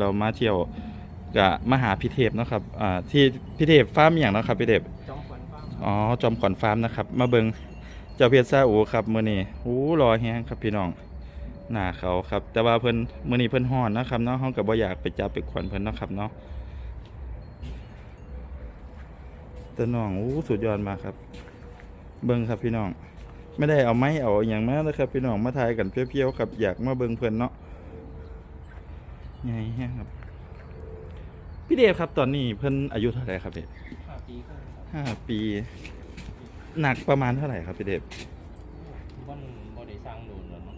เรามาเที่ยวกับมหาพิเทพเนาะครับอ่าที่พิเทพฟาร์มอหย่างเนาะครับพิเทพจอมขวัญฟ้าอ๋อจอมขวัญฟาร์มนะครับ มาเบิงเจ้าเพชรซาอูครับมื้อนี้อู้รอแฮงครับพี่น้องหน้าเขาครับ แต่ว่าเพิ่นมื้อนี้เพิ่นฮ้อนนะครับเนาะเฮาก็บ่อยากไปจับไปขวัญเพิ่นเนาะครับเนาะแต่น้องอู้สุดยอดมากครับ เบิงครับพี่น้อง ไม่ได้เอาไม้เอาอย่างมานะครับ พี่น้องมาถ่ายกันเพียวๆครับอยากมาเบิงเพิ่นเนาะ ใหญ่แฮงครับ พี่เดฟครับตอนนี้เพิ่นอายุเท่าไหร่ครับพี่ห้าปีขึ้นครับห้าปี หนักประมาณเท่าไหร่ครับพี่เดฟบ้านบ่ได้สร้างโดนแล้วเนาะ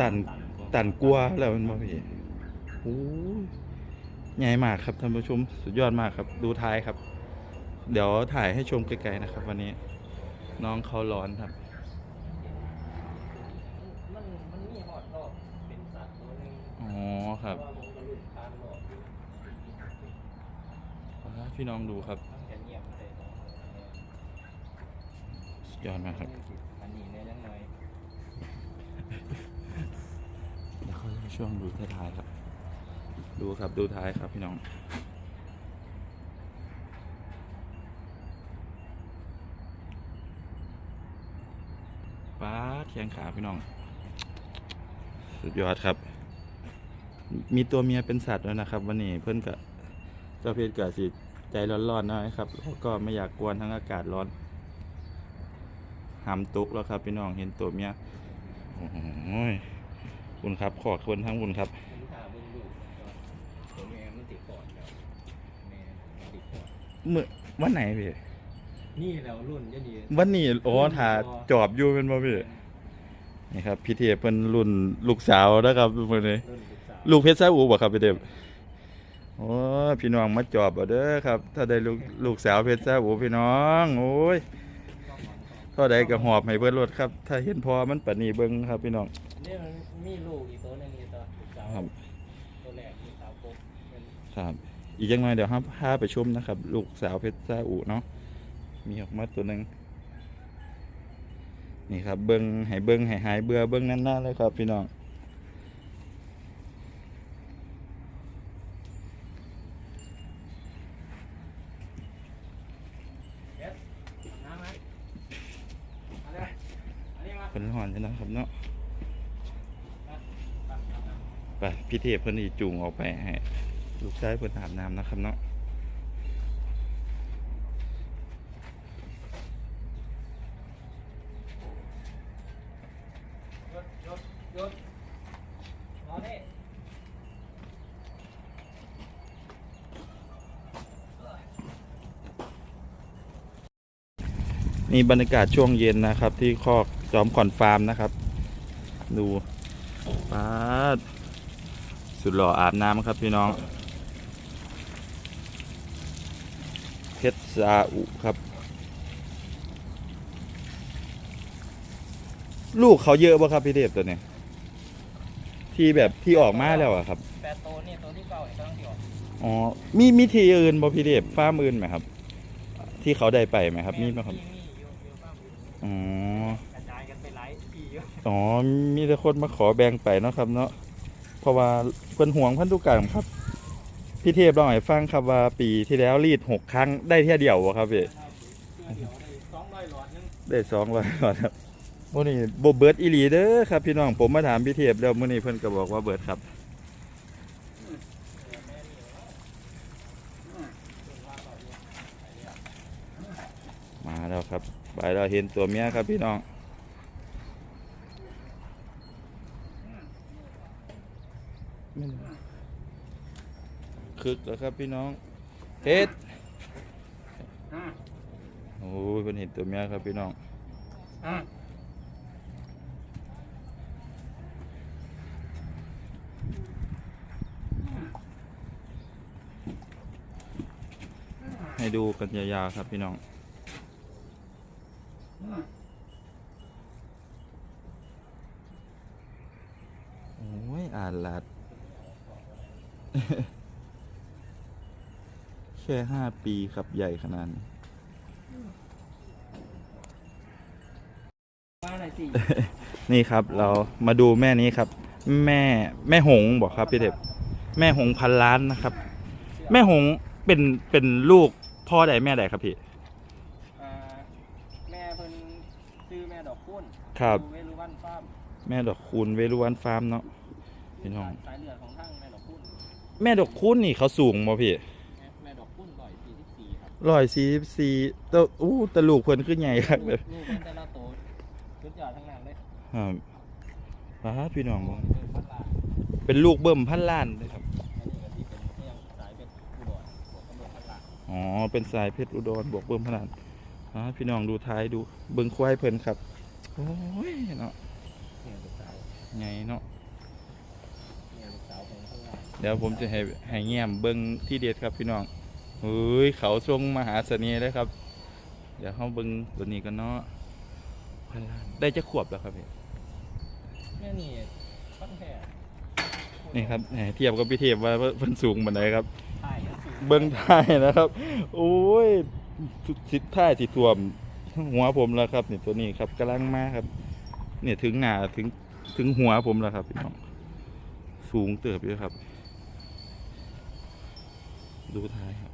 ตันตันกลัวแล้วมันบ่พี่โอ้ยใหญ่มากครับท่านผู้ชมสุดยอดมากครับ ดูท้ายครับ เดี๋ยวถ่ายให้ชมไกลๆนะครับ วันนี้น้องเขาร้อนครับ มันมันมีหอดรอบเป็นสัตว์ตัวหนึง อ๋อครับ เพาะว่ามันก็หลุดทางรอบ พี่น้องดูครับมันจะเงียบเลยเนาะสุดยอดมากครับอันนี้เนี่ยยังไงเดี๋ยวเขาจะช่วงดูท้ายๆครับ ดูครับดูท้ายครับพี่น้องป้าดแข้งขาพี่น้อง สุดยอดครับ มีตัวเมียเป็นสัตว์ด้วยนะครับ วันนี้เพื่อนกับเจ้าเพชรกับสิ ใจร้อนๆหนะครับแล้วก็ไม่อยากกวนทั้งอากาศร้อนหามตุกแล้วครับพี่น้องเห็นตัวเมียโอ้โหคุณครับขอคนทั้งคุณครับผมถามเบิ่งลูกตัวแม่มันติดก่อนแล้วแม่มันติดก่อนเมื่อวันไหนพี่นี่แล้วรุ่นจะดีวันนี้โอ้ถ่าจอบอยู่เป็นบ่พี่นี่ครับพี่เทพเป็นรุ่นลูกสาวนะครับมื้อนี้รุ่นลูกสาวลูกเพชรซาอูบ่ครับพี่เทพ โอ้ยพี่น้องมาจอบเอาเด้อครับ ถ้าได้ลูกลูกสาวเพชรซาอูพี่น้องโอ้ยเท่าใดก็หอบให้เบิ่รถครับ ถ้าเห็นพอมันปานนี้เบิ่งครับ พี่น้องเนี่ยมันมีลูกอีกตัวหนึงอีกตัวลูกสาวครับตัวแรกลูกสาวกบเป็นครับ อีกจังหน่อยเดี๋ยวครับพาไปชมนะครับ ลูกสาวเพชรซาอูเนาะมีออกมาตัวหนึงนี่ครับเบิ่งให้เบิ่งให้หายเบื่อเบิ่งนานๆเลยครับ พี่น้อง เด็ดน้ำไหมเอาเลยอันนี้มา เพิ่นหอนใช่นะครับเนาะ ไป ไปพี่เทพเพิ่นอีจูงออกไปให้ลูกชายเพิ่นอาบน้ำนะครับเนาะนี่บรรยากาศช่วงเย็นนะครับ ที่คอกจอมขอนฟาร์มนะครับ ดูป้า สุดหล่ออาบน้ำครับพี่น้อง เพชรซาอุครับ ลูกเขาเยอะป่ะครับพี่เทพตัวเนี้ยที่แบบที่ออกมาแล้วอะครับแปดตัวนี่ตัวที่เก่าไอ้ตัวที่ออกอ๋อมีมีทีอื่นบ่พี่เดบฟ้าร์มอื่นไหมครับ ที่เขาได้ไปไหมครับมีไหมครับมีมีอยู่อยู่บ้างอยู่อ๋อ กระจายกันไปหลายที่เยอะอ๋อ มีแต่คนมาขอแบ่งไปเนาะครับเนาะเพ ราะว่าเพิ่นห่วงพันธุกรรมครับ พี่เทพเล่าให้ฟังครับว่าปีที่แล้วรีดหกครั้งได้เที่ยเดียวบ่ครับพี่เดี๋ยวได้สองร้อยหลอดนึงได้สองร้อยก่อนครับมื้อนี้บ่เบิร์ดอีหลีเด้อครับพี่น้องผมมาถามพี่เทพแล้วมื้อนี้เพิ่นก็บอกว่าเบิร์ดครับมาแล้วครับไปเราเห็นตัวเมียครับพี่น้อง คึกแล้วครับพี่น้องเฮ็ดโอ้ยเป็นเห็นตัวเมียครับพี่น้องให้ดูกันยาวๆครับพี่น้อง โอ้ย อ่านลัด แค่ห้าปีครับใหญ่ขนาดนี้มาหน่อยสินี่ครับ เรามาดูแม่นี้ครับ แม่แม่หงส์บอกครับพี่เทพแม่หงส์พันล้านนะครับ แม่หงส์เป็นเป็นลูกพ่อใดแม่ใดครับพี่ อ่าแม่เพิ่นชื่อแม่ดอกคุ้นครับ อยู่เวรุวันฟาร์มแม่ดอกคูณเวรุวันฟาร์มเนาะพี่น้อง สายเลือดของทั้งแม่ดอกคุ้น แม่ดอกคูณนี่เขาสูงบ่พี่แม่แม่ดอกคุ้นร้อยสี่สิบสี่ครับร้อยสี่สิบสี่ตัวอู้แตะลูกเพิ่นขึ้นใหญ่ครับเลยลูกมันแต่ละโตวชุดยอดทั้งนั้นเลยครับป้าดพี่น้องบ่เป็นพันล้านเป็นลูกเบิ่มพันล้านเลยครับอันนี้ก็ที่เป็นเรื่องสายเป็นอุดรบวกกับเบอร์พันล้านอ๋อเป็นสายเพชรอุดรบวกเบิ่มพันล้านป้าดพี่น้องดูท้ายดูเบิ่งควายเพิ่นครับโอ้ยเนาะเนี่ยลูกสาวใหญ่เนาะ เนี่ยลูกสาวของพันล้าน เดี๋ยวผมจะให้ให้แง้มเบิ่งที่เด็ดครับพี่น้องเฮ้ยเขาทรงมหาเสน่ห์เลยครับ เดี๋ยวเฮาเบิ่งตัวนี้กันเนาะพันล้านได้จะขวบแล้วครับพี่แม่นี่พันแท้นี่ครับแหมเทียบกับพี่เทพว่าเพิ่นสูงบันไดครับใช่ครับสูงเบิ้งท้ายนะครับ โอ้ยสิท้ายสิท่วมหัวผมแล้วครับนี่ตัวนี้ครับกำลังมาครับ เนี่ยถึงหน้าถึงถึงหัวผมแล้วครับพี่น้องสูงเติบอยู่ครับ ดูท้ายครับ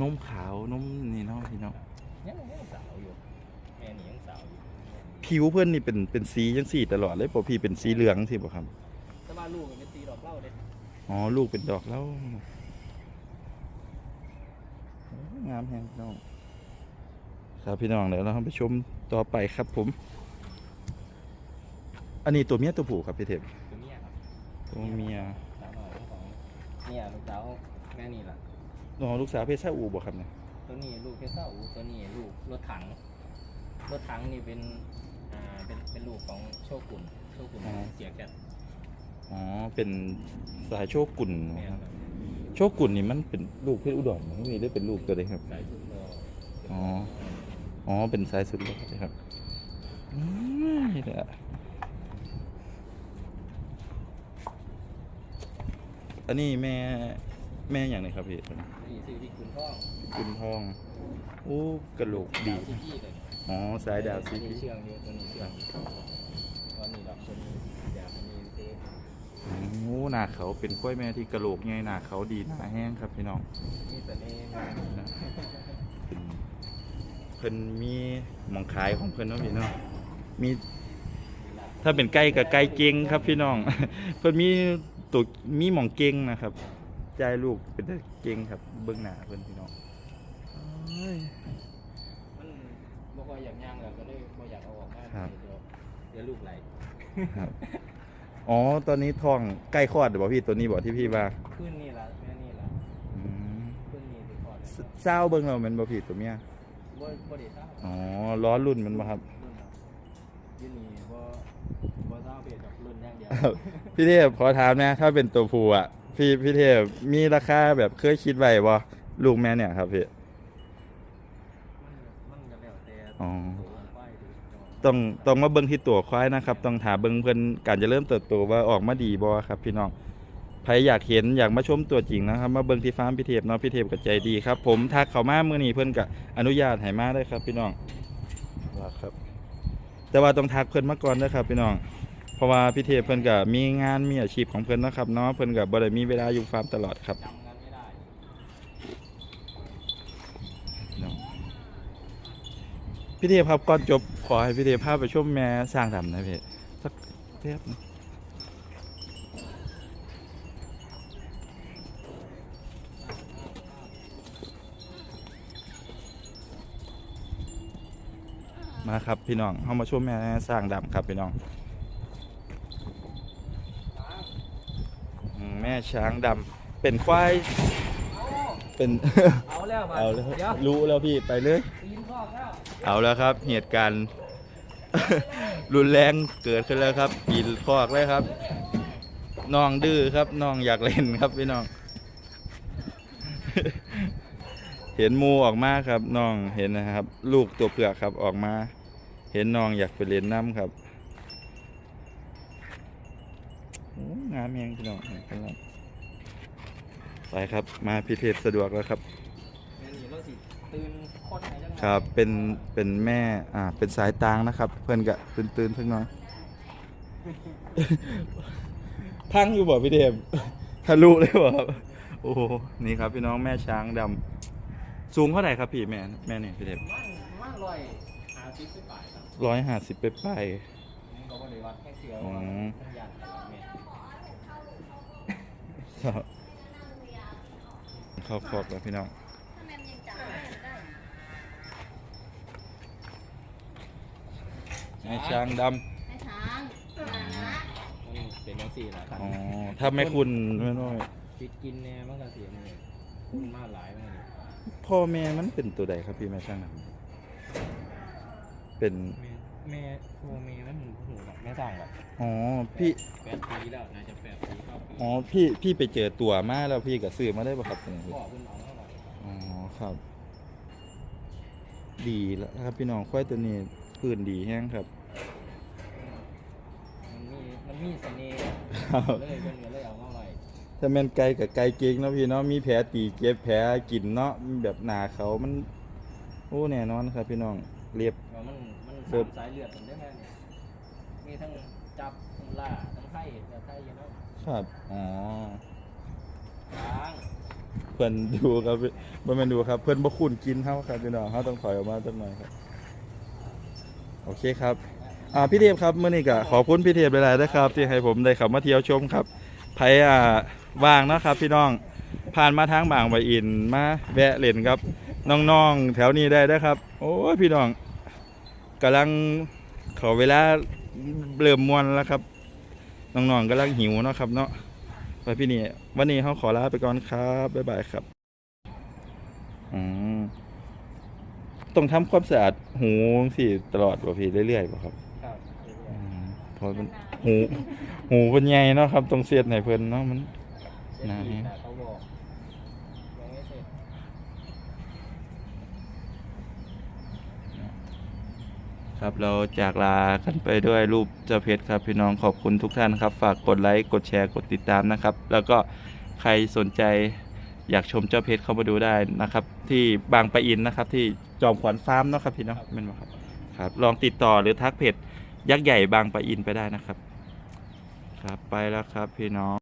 นมขาวนมนี่เนาะพี่น้องยังยังสาวอยู่แม่นี่ยังสาวอยู่ผิวเพื่อนนี่เป็นเป็นสีจังสีตลอดเลยพอพี่เป็นสีเหลืองสิบ่ครับแต่ว่าลูกมันเป็นสีดอกเหล้าเลยอ๋อลูกเป็นดอกแล้วโอ้งามแฮงพี่น้องครับพี่น้องเดี๋ยวเราไปชมต่อไปครับผม อันนี้ตัวเมียตัวผู้ครับพี่เทพตัวเนี้ยครับ ตัวเมียสาวน้อยทั้งสองเนี่ยลูกสาวแม่นี่ล่ะน้องลูกสาวเพชรซาอูบ่ครับเนี่ยตัวนี้ลูกเพชรเศร้าตัวนี้ลูกรถถัง รถถังนี่เป็นอ่าเป็นเป็นลูกของโชกุนโชกุนเสียแกนอ๋อเป็นสายโชกุนแม่นะครับครับโชกุนนี่มันเป็นลูกเพชรอุดรมันมีได้เป็นลูกตัวเลยครับ สายสุดรออ๋อ อ๋อ เป็นสายสุดเลยครับอืมนี่แหละ อันนี้แม่แม่อย่างไรครับพี่นี่ซื้อที่คุณพ่องคุณทองโอ้กระโหลกดีดาวซิตี้เลยอ๋อสายดาวซีอันพีนี้เชื่องอยู่ตัวนี้เชื่องตัวนี้ดอกตัวนี้อยากมีเซโอ้หน้าเขาเป็นกล้วยแม่ที่กระโหลกไงหน้าเขาดีหน้าแห้งครับพี่น้องมีเสน่ห์มากนะเป็นเพิ่นมีหมองขายของเพิ่นเนาะพี่เนาะมีถ้าเป็นไก่กับไก่เก่งครับพี่น้อง เพิ่นมี ตัวมีหมองเก่งนะครับใจายลูกเป็นแต่เก่งครับ เบื้องหน้าเพิ่นพี่น้องเอ้ยมันบ่ค่อยอยากย่างแล้วก็เลยบ่อยากเอาออกมาครับ เดี๋ยวเดี๋ยวลูกไหลครับ อ๋อ ตอนนี้ท้องใกล้คลอดหรือเปล่าพี่ตัวนี้บอกที่พี่ว่าขึ้นนี่ละแม่นี่ละอืมขึ้นนี่สิก่อนเศเศร้าเบิ่งเราแมันบ่พี่ตัวเมียบ่บ่ได้เศร้าอ๋อล้อรุ่นมันบ่ครับรุ่นครับอยูนี่บ่บ่ เศร้าเพียงกับรุ่นอย่างเดียวพี่เทพขอถามนะ ถ้าเป็นตัวผู้อะ พี่พี่เทพมีราคาแบบเคยคิดไว้บ่ลูกแม่เนี่ยครับพี่มันก็แล้วแต่อ๋อ ตัวไฟดูจอต้องต้องมาเบิ่งที่ตัวควายนะครับ ต้องถามเบิ่งเพิ่นการจะเริ่มเติบโตว่าออกมาดีบ่ครับ พี่น้องใครอยากเห็นอยากมาชมตัวจริงนะครับ มาเบิ่งที่ฟาร์มพี่เทพเนาะพี่เทพก็ใจดีครับ ผมทักเขามามื้อนี้เพิ่นก็อนุญาตให้มาได้ครับ พี่น้องว่าครับ แต่ว่าต้องทักเพิ่นมาก่อนนะครับ พี่น้อง เพราะว่าพี่เทพเพิ่นก็มีงานมีอาชีพของเพิ่นนะครับเนาะเพิ่นก็บ่ได้มีเวลาอยู่ฟาร์มตลอดครับพี่เทพครับก่อนจบขอให้พี่เทพพาไปชมแม่สร้างดำนะพี่สักเทปนะมาครับพี่น้องเข้ามาชมแม่สร้างดำครับพี่น้องอืมแม่ช้างดำเป็นควายเป็น เอาแล้วมาเอาแล้วเดี๋ยวรู้แล้วพี่ไปเลย ตีนคอกแล้วเอาแล้วครับเหตุการณ์ รุนแรงเกิดขึ้นแล้วครับปีนคอกเลยครับน้องดื้อครับน้องอยากเล่นครับพี่น้อง เห็นหมูออกมาครับน้องเห็นนะครับ ลูกตัวเผือกครับออกมา เห็นน้องอยากไปเล่นน้ำครับโอ้ งามแมงพี่น้องครับไปครับมาพิเทศสะดวกแล้วครับแม่นี่เราสิตื่นโคตรไหนจังหวะครับเป็นเป็นแม่อ่าเป็นสายตางนะครับ เพื่อนกะตื่นตื่นๆสักหน่อยพังอยู่บ่พี่เดมทะลุเลยบ่ครับโอ้โหนี่ครับพี่น้องแม่ช้างดำสูงเท่าไหร่ครับพี่แม่แม่เนี่ยพี่เดมมันมันลอยหาซิปไปปลายครับร้อยห้าสิบไปไปลายนี่ก็บ่ได้วัดแค่เสียวอ๋อ ครับเข้าคอกแล้วพี่น้องถ้าแม่นยังจับไม่ได้แม่ช้างดให้ช้างนะนะมันเป็นยังสี่ละครัำบอ๋อถ้าไม่คุณไม่น้อยปิดกินแน่มันก็เสียมือคุณมาหลายมันก็พ่อแม่มันเป็นตัวใดครับพี่แม่ช้างดำเป็น แม่ แม่โอแม่มันหูแบบแม่สั่งแบบอ๋อพี่แปดปีแล้วน่าจะแปดปีเก้าปีอ๋อพี่พี่ไปเจอตัวมาแล้วพี่ก็ซื้อมาได้ป่ะครับผมพ่อคุณเอาเท่าไหร่อ๋อครับ ดีแล้วครับพี่น้องควายตัวนี้พื้นดีแห้งครับ มันมีมันมีเสน่ห์ครับ เลยเป็นก็เลยเอามาไว้ถ้าแม่นไก่กับไก่เก่งเนาะพี่เนาะมีแผลตีเก็บแผลกินเนาะแบบหนาเขามัน โอ้แน่นอนครับ พี่น้องเรียบ ว่ามันมัน เริ่สามมสายเลือดผมได้ไหมเนี่ยมีทั้งจับทั้งล่าทั้งไข่แต่ไข่อยังเนาะครับอ๋อล้างเพื่อนดูครับบ่แม่นดูครับ เพื่อนบ่คุ้นกินเฮาครับพี่น้องเฮาต้องถอยออกมาจักหน่อยครับ โอเคครับอ่าพี่เทพครับมื้อนี้ก็ขอบคุณพี่เทพหลายๆนะครับ ที่ให้ผมได้เข้ามาเที่ยวชมครับไผอ่าว่างเนาะครับ พี่น้องผ่านมาทางบางปะอินมาแวะเล่นครับ น้องๆแถวนี้ได้เด้อครับ โอ้ยพี่น้อง กำลังเขอเวลาเริ่มม่วนแล้วครับน้องๆกำลังหิวเนาะครับ เนาะไปพี่นี่วันนี้เขาขอลาไปก่อนครับบ๊ายบายครับอืมต้องทำความสะอาดหูสิตลอดป่ะพี่เรื่อยๆป่ะครับครับอืมเพราะมันหูหูเป็นใหญ่เนาะครับต้องเสียดให้เพิ่นเนาะมันเสร็จนะ ดีแต่เขาบอกยังไม่เสร็จ ครับเราจากลากันไปด้วยรูปเจ้าเพชรครับพี่น้องขอบคุณทุกท่านครับ ฝากกดไลค์กดแชร์กดติดตามนะครับ แล้วก็ใครสนใจอยากชมเจ้าเพชรเข้ามาดูได้นะครับ ที่บางปะอินนะครับ ที่จอมขวัญฟาร์มเนาะครับพี่เนาะเป็นบ่ครับครับ ลองติดต่อหรือทักเพจยักษ์ใหญ่บางปะอินไปได้นะครับ ครับไปแล้วครับพี่น้อง